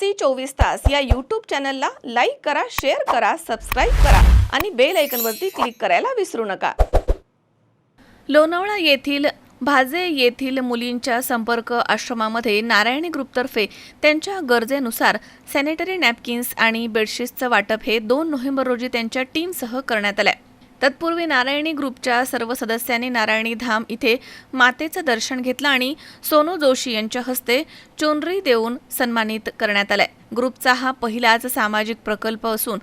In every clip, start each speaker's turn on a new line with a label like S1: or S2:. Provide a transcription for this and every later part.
S1: C चोवीस तास या यूट्यूब चॅनलला लाईक करा शेअर करा सबस्क्राईब करा आणि बेल ऐकनवरती क्लिक करायला विसरू नका. लोणावळा येथील भाजे येथील मुलींच्या संपर्क आश्रमामध्ये नारायणी ग्रुपतर्फे त्यांच्या गरजेनुसार सॅनिटरी नॅपकिन्स आणि बेडशीट्सचं वाटप हे दोन नोव्हेंबर रोजी त्यांच्या टीमसह करण्यात आलं आहे तत्पूर्वी नारायणी ग्रुपच्या सर्व सदस्यांनी नारायणी धाम इथे मातेचं दर्शन घेतलं आणि सोनू जोशी यांच्या हस्ते चोनरी देऊन सन्मानित करण्यात आलाय. ग्रुपचा हा पहिलाच सामाजिक प्रकल्प असून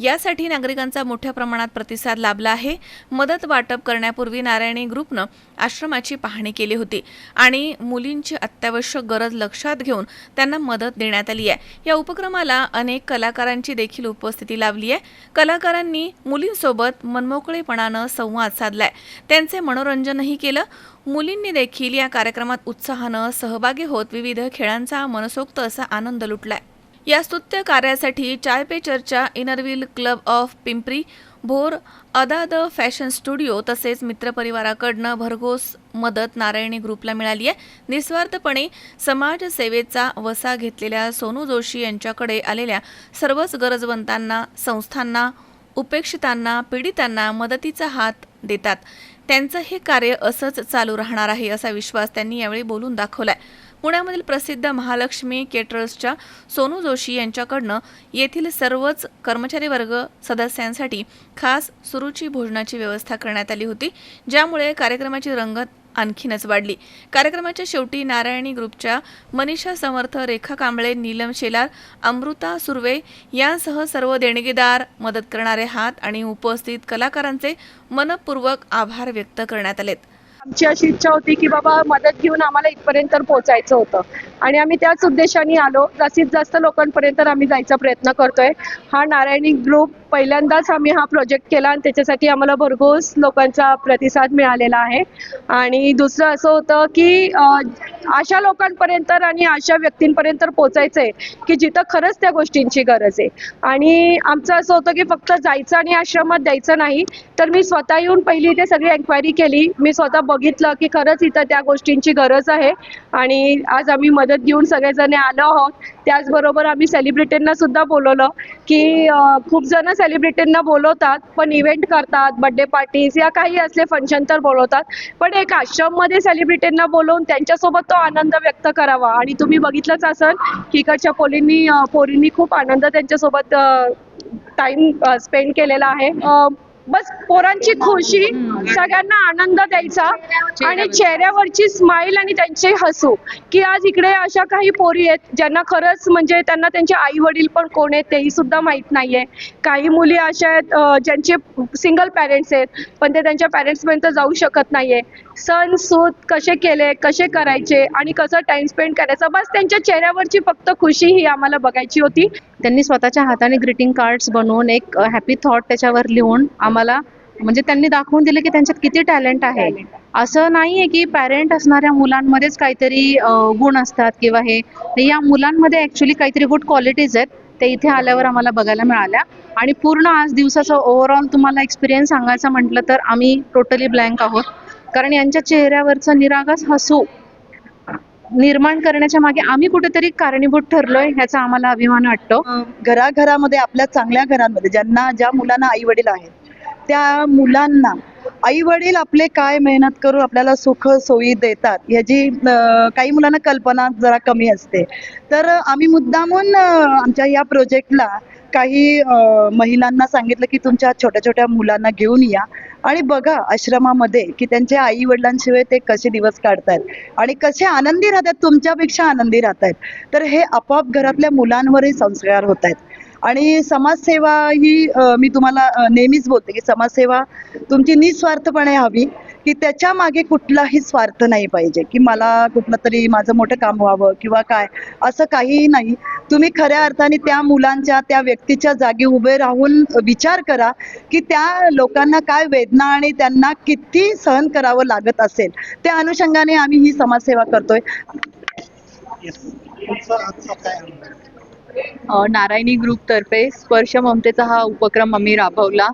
S1: यासाठी नागरिकांचा मोठ्या प्रमाणात प्रतिसाद लाभला आहे. मदत वाटप करण्यापूर्वी नारायणी ग्रुपनं आश्रमाची पाहणी केली होती आणि मुलींची अत्यावश्यक गरज लक्षात घेऊन त्यांना मदत देण्यात आली आहे. या उपक्रमाला अनेक कलाकारांची देखील उपस्थिती लाभली आहे. कलाकारांनी मुलींसोबत मनमोकळेपणानं संवाद साधलाय. त्यांचे मनोरंजनही केलं. मुलींनी देखील या कार्यक्रमात उत्साहानं सहभागी होत विविध खेळांचा मनसोक्त असा आनंद लुटलाय. या स्तुत्य कार्यासाठी Chai Pe Charcha Inner Wheel club of Pimpri Bhor Ada the fashion studio तसेच मित्रपरिवाराकडनं भरघोस मदत नारायणी ग्रुपला मिळाली आहे. निस्वार्थपणे समाजसेवेचा वसा घेतलेल्या सोनू जोशी यांच्याकडे आलेल्या सर्वच गरजवंतांना संस्थांना उपेक्षितांना पीडितांना मदतीचा हात देतात. त्यांचं हे कार्य असंच चालू राहणार आहे असा विश्वास त्यांनी यावेळी बोलून दाखवला आहे पुण्यामधील प्रसिद्ध महालक्ष्मी केटरर्सच्या सोनू जोशी यांच्याकडनं येथील सर्वच कर्मचारी वर्ग सदस्यांसाठी खास सुरुची भोजनाची व्यवस्था करण्यात आली होती ज्यामुळे कार्यक्रमाची रंगत आणखीनच वाढली. कार्यक्रमाच्या शेवटी नारायणी ग्रुपच्या मनीषा समर्थ रेखा कांबळे नीलम शेलार अमृता सुर्वे यांसह सर्व देणगीदार मदत करणारे हात आणि उपस्थित कलाकारांचे मनपूर्वक आभार व्यक्त करण्यात आलेत.
S2: आमची अशी इच्छा होती की बाबा मदत घेऊन आम्हाला इथपर्यंत पोहोचायचं होतं. आणि आम्ही त्याच उद्देशाने आलो. जास्तीत जास्त लोकांपर्यंत आम्ही जायचा प्रयत्न करतोय. हा नारायणी ग्रुप पहिल्यांदाच आम्ही हा प्रोजेक्ट केला आणि त्याच्यासाठी आम्हाला भरघोस लोकांचा प्रतिसाद मिळालेला आहे. आणि दुसरं असं होतं की अशा लोकांपर्यंत आणि अशा व्यक्तींपर्यंत पोचायचंय की जिथं खरंच त्या गोष्टींची गरज आहे. आणि आमचं असं होतं की फक्त जायचं आणि आश्रमात द्यायचं नाही तर मी स्वतः येऊन पहिली इथे सगळी एन्क्वायरी केली. मी स्वतः बघितलं की खरंच इथं त्या गोष्टींची गरज आहे. आणि आज आम्ही मदत घेऊन सगळेजण आलो आहोत. त्याचबरोबर आम्ही सेलिब्रिटींना सुद्धा बोलवलं की खूप जण सेलिब्रिटींना बोलवतात पण इव्हेंट करतात बर्थडे पार्टीज या काही असले फंक्शन तर बोलवतात. पण एक आश्रममध्ये सेलिब्रिटींना बोलवून त्यांच्यासोबत तो आनंद व्यक्त करावा. आणि तुम्ही बघितलंच असाल की इकडच्या पोलींनी पोरींनी खूप आनंद त्यांच्यासोबत टाइम स्पेंड केलेला आहे. बस पोरांची खुशी सगळ्यांना आनंद द्यायचा आणि चेहऱ्यावरची स्माइल आणि त्यांचे हसू. की आज इकडे अशा काही पोरी आहेत ज्यांना खरंच म्हणजे त्यांना त्यांचे आई वडील पण कोण आहेत तेही सुद्धा माहीत नाहीये. काही मुली अशा आहेत ज्यांचे सिंगल पॅरेंट्स आहेत पण ते त्यांच्या पॅरेंट्स पर्यंत जाऊ शकत नाहीये. सण सूद कसे केले कसे करायचे आणि कसं टाइम स्पेंड करायचा बस त्यांच्या चेहऱ्यावरची फक्त खुशी ही आम्हाला बघायची होती.
S3: त्यांनी स्वतःच्या हाताने ग्रीटिंग कार्ड्स बनवून एक हॅपी थॉट त्याच्यावर लिहून आम्हाला म्हणजे त्यांनी दाखवून दिलं की त्यांच्यात किती टॅलेंट आहे. असं नाहीये की पॅरेंट असणाऱ्या मुलांमध्येच काहीतरी गुण असतात किंवा हे. या मुलांमध्ये ऍक्च्युली काहीतरी गुड क्वालिटीज आहेत ते इथे आल्यावर आम्हाला बघायला मिळाल्या. आणि पूर्ण आज दिवसाचा ओव्हरऑल तुम्हाला एक्सपिरियन्स सांगायचं म्हटलं तर आम्ही टोटली ब्लँक आहोत. कारण यांच्या चेहऱ्यावरचं निरागस हसू निर्माण करण्याच्या मागे आम्ही कुठेतरी कारणीभूत ठरलोय ह्याचा आम्हाला अभिमान वाटतो.
S4: घराघरामध्ये आपल्या चांगल्या घरांमध्ये ज्यांना ज्या मुलांना आई वडील आहेत त्या मुलांना आई वडील आपले काय मेहनत करून आपल्याला सुख सोयी देतात ह्याची काही मुलांना कल्पना जरा कमी असते. तर आम्ही मुद्दामून आमच्या या प्रोजेक्टला काही महिलांना सांगितलं की तुमच्या छोट्या छोट्या मुलांना घेऊन या आणि बघा आश्रमामध्ये की त्यांच्या आई वडिलांशिवाय ते कसे दिवस काढतायत आणि कसे आनंदी राहतात तुमच्यापेक्षा आनंदी राहतायत. तर हे आपोआप घरातल्या मुलांवरही संस्कार होत आहेत आणि समाजसेवा ही मी तुम्हाला नेहमीच बोलते की समाजसेवा तुमची निस्वार्थपणे हवी की त्याच्यामागे कुठलाही स्वार्थ नाही पाहिजे की मला कुठलं तरी माझं मोठं काम व्हावं किंवा काय असं काहीही नाही. तुम्ही खऱ्या अर्थाने त्या मुलांच्या त्या व्यक्तीच्या जागी उभे राहून विचार करा की त्या लोकांना काय वेदना आणि त्यांना किती सहन करावं लागत असेल त्या अनुषंगाने आम्ही ही समाजसेवा करतोय.
S5: नारायणी ग्रुपतर्फे स्पर्श ममतेचा हा उपक्रम आम्ही राबवला.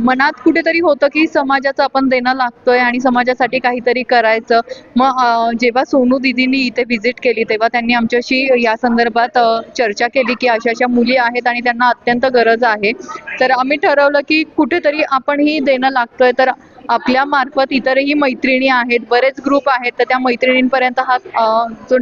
S5: मनात कुठेतरी होतं की समाजाचं आपण देणं लागतोय आणि समाजासाठी काहीतरी करायचं. मग जेव्हा सोनू दिदींनी इथे व्हिजिट केली तेव्हा त्यांनी आमच्याशी या संदर्भात चर्चा केली की अशा अशा मुली आहेत आणि त्यांना अत्यंत गरज आहे. तर आम्ही ठरवलं की कुठेतरी आपण ही देणं लागतोय. तर आपल्या मार्फत इतरही मैत्रिणी आहेत बरेच ग्रुप आहेत तर त्या मैत्रिणींपर्यंत हा जो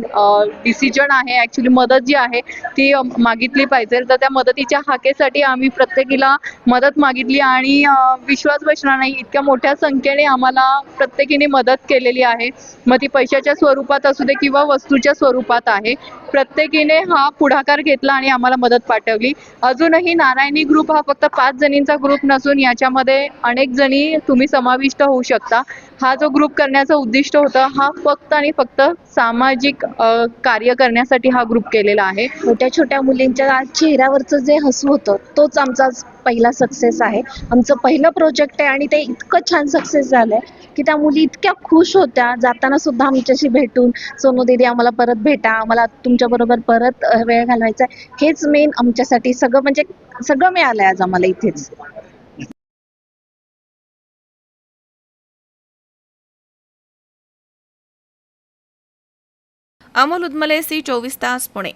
S5: डिसिजन आहे ॲक्च्युली मदत जी आहे ती मागितली पाहिजे. तर त्या मदतीच्या हाकेसाठी आम्ही प्रत्येकीला मदत मागितली आणि विश्वास बसणार नाही. इतक्या मोठ्या संख्येने आम्हाला प्रत्येकीने मदत केलेली आहे. मग ती पैशाच्या स्वरूपात असू दे किंवा वस्तूच्या स्वरूपात आहे. प्रत्येकीने हा पुढाकार घेतला आणि आम्हाला मदत पाठवली. अजूनही नारायणी ग्रुप हा फक्त पाच जणींचा ग्रुप नसून याच्यामध्ये अनेक जणी तुम्ही समाविष्ट होऊ शकता. हा जो ग्रुप करण्याचं उद्दिष्ट होतं हा फक्त आणि फक्त सामाजिक कार्य करण्यासाठी हा ग्रुप केलेला आहे.
S6: छोट्या छोट्या मुलींच्या चेहऱ्यावरचं जे हसू होतं तोच आमचा पहिला सक्सेस आहे. आमचं पहिलं प्रोजेक्ट आहे आणि ते इतकं छान सक्सेस झालंय की त्या मुली इतक्या खुश होत्या. जाताना सुद्धा आमच्याशी भेटून सोनू दीदी आम्हाला परत भेटा आम्हाला तुमच्याबरोबर परत वेळ घालवायचा हेच मेन आमच्यासाठी सगळं म्हणजे सगळं मिळालंय आज आम्हाला इथेच.
S1: अमोल उदमले सी चोवीस तास पुणे.